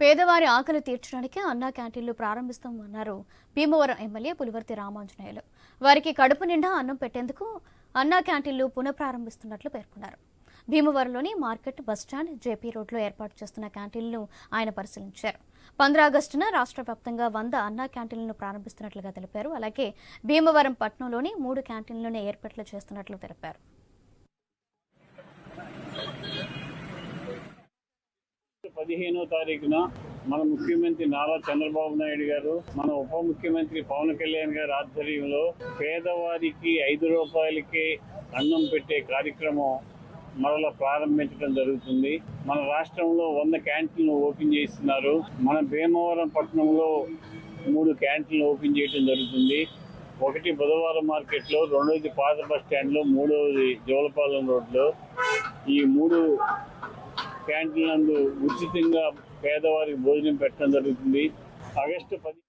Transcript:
పేదవారి ఆకలి తీర్చడానికి అన్నా క్యాంటీన్లు ప్రారంభిస్తామన్నారు భీమవరం ఎమ్మెల్యే పులివర్తి రామాంజనేయులు. వారికి కడుపు నిండా అన్నం పెట్టేందుకు అన్నా క్యాంటీన్లు పునఃప్రారంభిస్తున్నట్లు పేర్కొన్నారు. భీమవరంలోని మార్కెట్ బస్టాండ్ జేపీ రోడ్లో ఏర్పాటు చేస్తున్న క్యాంటీన్లను ఆయన పరిశీలించారు. పంద్రాగస్టున రాష్ట్ర వ్యాప్తంగా వంద అన్నా క్యాంటీన్లను ప్రారంభిస్తున్నట్లుగా తెలిపారు. అలాగే భీమవరం పట్టణంలోని మూడు క్యాంటీన్లను ఏర్పాట్లు చేస్తున్నట్లు తెలిపారు. పదిహేనో తారీఖున మన ముఖ్యమంత్రి నారా చంద్రబాబు నాయుడు గారు మన ఉప ముఖ్యమంత్రి పవన్ కళ్యాణ్ గారి ఆధ్వర్యంలో పేదవారికి ఐదు రూపాయలకే అన్నం పెట్టే కార్యక్రమం మరలా ప్రారంభించడం జరుగుతుంది. మన రాష్ట్రంలో వంద క్యాంటీన్లు ఓపెన్ చేస్తున్నారు. మన భీమవరం పట్టణంలో మూడు క్యాంటీన్లు ఓపెన్ చేయడం జరుగుతుంది. ఒకటి బుధవారం మార్కెట్లో రెండోది పాత బస్ స్టాండ్లో మూడవది జోలపాలెం రోడ్లో. ఈ మూడు క్యాంటీన్లందు ఉచితంగా పేదవారికి భోజనం పెట్టడం జరుగుతుంది. ఆగస్టు పది